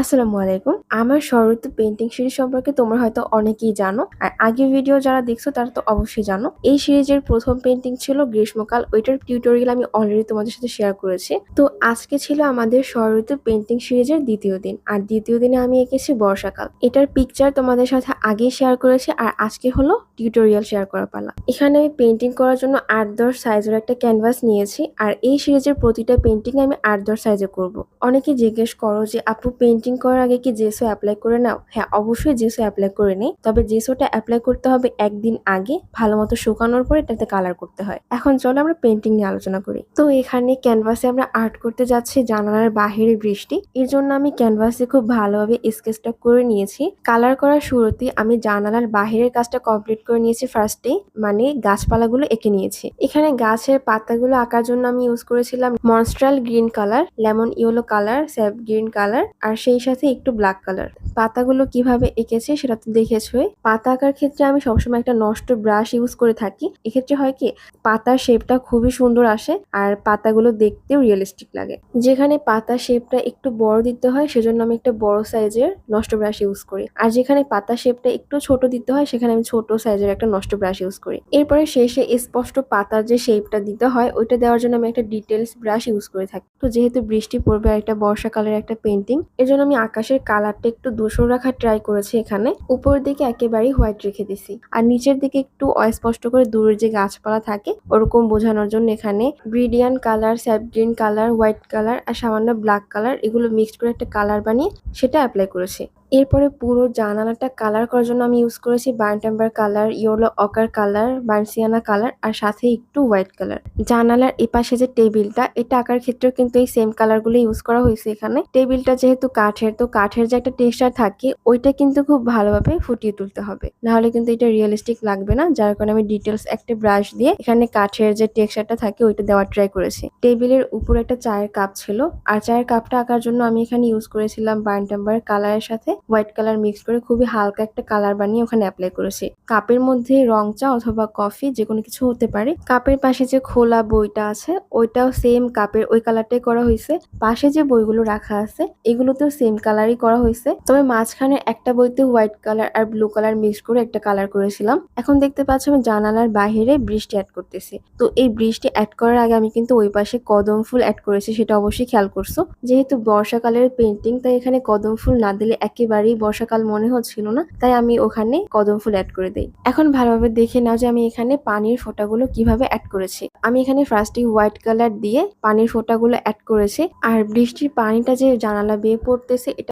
আসসালামু আলাইকুম। আমার শরৎ পেন্টিং সিরিজ সম্পর্কে তোমরা হয়তো অনেকেই জানো। আর আগের ভিডিও যারা দেখছ, তারা তো অবশ্যই জানো। এই সিরিজের প্রথম পেন্টিং ছিল গ্রীষ্মকাল। ওইটার টিউটোরিয়াল আমি অলরেডি তোমাদের সাথে শেয়ার করেছি। তো আজকে ছিল আমাদের শরৎ পেন্টিং সিরিজের দ্বিতীয় দিন। আর দ্বিতীয় দিনে আমি এঁকেছি বর্ষাকাল। এটার পিকচার তোমাদের সাথে আগেই শেয়ার করেছি। আর আজকে হলো টিউটোরিয়াল শেয়ার করা পালা। এখানে আমি পেন্টিং করার জন্য আট দশ সাইজের একটা ক্যানভাস নিয়েছি। আর এই সিরিজের প্রতিটা পেন্টিং আমি আট দশ সাইজে করব। অনেকে জিজ্ঞেস করো যে, আপু পেন্টিং করার আগে কি জেসো অ্যাপ্লাই করে নাও? হ্যাঁ অবশ্যই জেসো অ্যাপ্লাই করে নিই। তবে জেসোটা অ্যাপ্লাই করতে হবে একদিন আগে, ভালো মতো শুকানোর পরে এটাতে কালার করতে হয়। এখন চলো আমরা পেন্টিং নিয়ে আলোচনা করি। তো এখানে ক্যানভাসে আমরা আর্ট করতে যাচ্ছি, জানালার বাহিরে বৃষ্টি। এর জন্য আমি ক্যানভাসে খুব ভালোভাবে স্কেচটা করে নিয়েছি। কালার করার শুরুতে আমি জানালার বাহিরের কাজটা কমপ্লিট করে নিয়েছি ফার্স্টে মানে গাছপালাগুলো এঁকে নিয়েছি। এখানে গাছের পাতাগুলো আঁকার জন্য আমি ইউজ করেছিলাম monastral green colour lemon yellow colour sap green colour আর সেই সাথে একটু ব্ল্যাক কালার পাতাগুলো কীভাবে এঁকেছে সেটা তো দেখেছই। পাতা আঁকার ক্ষেত্রে আমি সবসময় একটা নষ্ট ব্রাশ ইউজ করে থাকি। এক্ষেত্রে হয় কি, পাতার শেপটা খুবই সুন্দর আসে আর পাতাগুলো দেখতেও রিয়েলিস্টিক লাগে। যেখানে পাতা শেপটা একটু বড় দিতে হয়, সেজন্য আমি একটা বড় সাইজের নষ্ট ব্রাশ ইউজ করি। আর যেখানে পাতা শেপটা একটু ছোট দিতে হয়, সেখানে আমি ছোট সাইজের একটা নষ্ট ব্রাশ ইউজ করি। এরপরে শেষে স্পষ্ট পাতার যে শেপটা দিতে হয়, ওইটা দেওয়ার জন্য আমি একটা ডিটেলস ব্রাশ ইউজ করে থাকি। তো যেহেতু বৃষ্টি পড়বে একটা বর্ষাকালের একটা পেন্টিং এর জন্য আমি আকাশের কালারটা একটু দূষণ রাখার ট্রাই করেছি এখানে। উপরের দিকে একেবারেই হোয়াইট রেখে দিছি। আর নিচের দিকে একটু অস্পষ্ট করে দূরের যে গাছপালা থাকে, ওরকম বোঝানোর জন্য এখানে viridian colour sap green colour white colour আর সামান্য ব্ল্যাক কালার এগুলো মিক্সড করে একটা কালার বানিয়ে সেটা অ্যাপ্লাই করেছি। এরপরে পুরো জানালাটা কালার করার জন্য আমি ইউজ করেছি burnt umber colour yellow ochre colour burnt sienna colour আর সাথে একটু হোয়াইট কালার জানালার এপাশে যে টেবিলটা, এটা আঁকার ক্ষেত্রেও কিন্তু এই সেম কালারগুলো ইউজ করা হয়েছে এখানে। টেবিলটা যেহেতু কাঠের, তো কাঠের যে একটা টেক্সচার থাকে, ওইটা কিন্তু খুব ভালোভাবে ফুটিয়ে তুলতে হবে। নাহলে কিন্তু এটা রিয়েলিস্টিক লাগবে না, যার কারণে আমি ডিটেলস একটা ব্রাশ দিয়ে এখানে কাঠের যে টেক্সচারটা থাকে, ওইটা দেওয়ার ট্রাই করেছি। টেবিলের উপর একটা চায়ের কাপ ছিল, আর চায়ের কাপটা আঁকার জন্য আমি এখানে ইউজ করেছিলাম বার্নটাম্বার কালারের সাথে। হোয়াইট কালার মিক্স করে খুবই হালকা একটা কালার বানিয়ে ওখানে অ্যাপ্লাই করেছি। কাপের মধ্যে রং চা অথবা কফি যে কোনো কিছু হতে পারে। কাপের পাশে যে খোলা বইটা আছে, ওইটাও সেম কাপের ওই কালারটাই করা হয়েছে পাশে যে বইগুলো রাখা আছে, এগুলোতেও সেম কালারই করা হয়েছে তবে মাঝখানে একটা বইতে হোয়াইট কালার আর ব্লু কালার মিক্স করে একটা কালার করেছিলাম। এখন দেখতে পাচ্ছ আমি জানালার বাহিরে বৃষ্টি অ্যাড করতেছি। তো এই বৃষ্টি অ্যাড করার আগে আমি কিন্তু ওই পাশে কদম ফুল অ্যাড করেছি, সেটা অবশ্যই খেয়াল করছ। যেহেতু বর্ষাকালের পেন্টিং তাই এখানে কদম ফুল না দিলে একেবারেই বর্ষাকাল মনে হচ্ছিল না, তাই আমি ওখানে কদম ফুল অ্যাড করে দিই। এখন ভালোভাবে দেখে নাও যে আমি এখানে পানির ফোঁটাগুলো কীভাবে অ্যাড করেছি। আমি এখানে ফার্স্টে হোয়াইট কালার দিয়ে পানির ফোঁটাগুলো অ্যাড করেছি, আর বৃষ্টির পানিটা যে জানালা বেয়ে পড়তেছে, এটা